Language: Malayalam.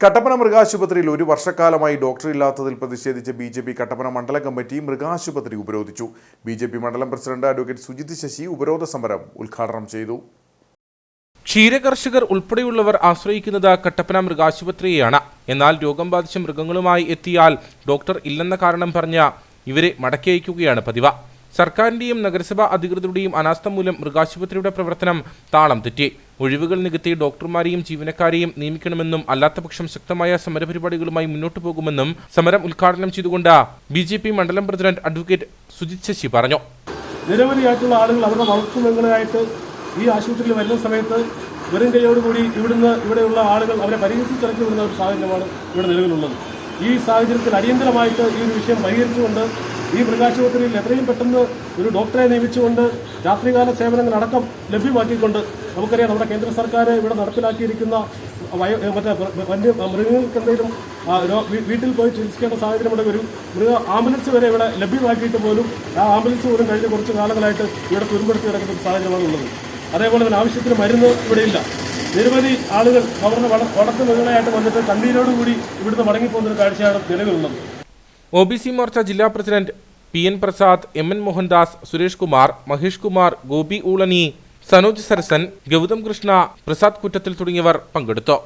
കട്ടപ്പന മൃഗാശുപത്രിയിൽ ഒരു വർഷക്കാലമായി ഡോക്ടർ ഇല്ലാത്തതിൽ പ്രതിഷേധിച്ച് ബി ജെ പി കട്ടപ്പന മണ്ഡലം കമ്മിറ്റി മൃഗാശുപത്രി ഉപരോധിച്ചു. ബി ജെ പി മണ്ഡലം പ്രസിഡന്റ് അഡ്വക്കേറ്റ് സുജിത് ശശി ഉപരോധ സമരം ഉദ്ഘാടനം ചെയ്തു. ക്ഷീരകർഷകർ ഉൾപ്പെടെയുള്ളവർ ആശ്രയിക്കുന്നത് കട്ടപ്പന മൃഗാശുപത്രിയെയാണ്. എന്നാൽ രോഗം ബാധിച്ച മൃഗങ്ങളുമായി എത്തിയാൽ ഡോക്ടർ ഇല്ലെന്ന കാരണം പറഞ്ഞ ഇവരെ മടക്കി അയക്കുകയാണ് പതിവ്. സർക്കാരിന്റെയും നഗരസഭാ അധികൃതരുടെയും അനാസ്ഥ മൂലം മൃഗാശുപത്രിയുടെ പ്രവർത്തനം താളം തെറ്റി. ഒഴിവുകൾ നികത്തി ഡോക്ടർമാരെയും ജീവനക്കാരെയും നിയമിക്കണമെന്നും അല്ലാത്തപക്ഷം ശക്തമായ സമരപരിപാടികളുമായി മുന്നോട്ടു പോകുമെന്നും സമരം ഉദ്ഘാടനം ചെയ്തുകൊണ്ട് ബി ജെ പി മണ്ഡലം പ്രസിഡന്റ് അഡ്വക്കേറ്റ് സുജിത് ശശി പറഞ്ഞു. നിരവധിയായിട്ടുള്ള ആളുകൾ അവരുടെ വളർത്തുമൃഗങ്ങളായിട്ട് ഈ ആശുപത്രിയിൽ വരുന്ന സമയത്ത് വെറും കൈയോടുകൂടി ഇവിടുന്ന് ഇവിടെയുള്ള ആളുകൾ അവരെ പരിഹരിച്ചിറക്കി വിടുന്ന ഒരു സാഹചര്യമാണ് ഇവിടെ നിലവിലുള്ളത്. ഈ സാഹചര്യത്തിൽ അടിയന്തരമായിട്ട് ഈ ഒരു വിഷയം പരിഹരിച്ചുകൊണ്ട് ഈ മൃഗാശുപത്രിയിൽ എത്രയും പെട്ടെന്ന് ഒരു ഡോക്ടറെ നിയമിച്ചുകൊണ്ട് രാത്രികാല സേവനങ്ങൾ അടക്കം ലഭ്യമാക്കിക്കൊണ്ട് നമുക്കറിയാം നമ്മുടെ കേന്ദ്ര സർക്കാർ ഇവിടെ നടപ്പിലാക്കിയിരിക്കുന്ന മറ്റേ വന്യ മൃഗങ്ങൾക്ക് എന്തെങ്കിലും വീട്ടിൽ പോയി ചികിത്സിക്കേണ്ട സാഹചര്യമുണ്ടെങ്കിൽ ഒരു മൃഗ ആംബുലൻസ് വരെ ഇവിടെ ലഭ്യമാക്കിയിട്ട് പോലും ആ ആംബുലൻസ് പോലും കഴിഞ്ഞ കുറച്ച് കാലങ്ങളായിട്ട് ഇവിടെ തുരുമ്പെടുത്ത് കിടക്കുന്ന ഒരു സാഹചര്യമാണ് ഉള്ളത്. അതേപോലെ തന്നെ ആവശ്യത്തിന് മരുന്ന് ഇവിടെ ഇല്ല. നിരവധി ആളുകൾ അവരുടെ വള വളർത്തു മൃഗങ്ങളായിട്ട് വന്നിട്ട് കണ്ണീരോടുകൂടി ഇവിടുന്ന് മടങ്ങിപ്പോകുന്ന ഒരു കാഴ്ചയാണ് നിലവിലുള്ളത്. ഒ ബി സി മോർച്ച ജില്ലാ president P N Prasad M N Mohandas Suresh Kumar Mahesh Kumar Gopi Oolani Sanoj Sarasan Gautham Krishna Prasad കുറ്റത്തിൽ തുടങ്ങിയവർ പങ്കെടുത്തു.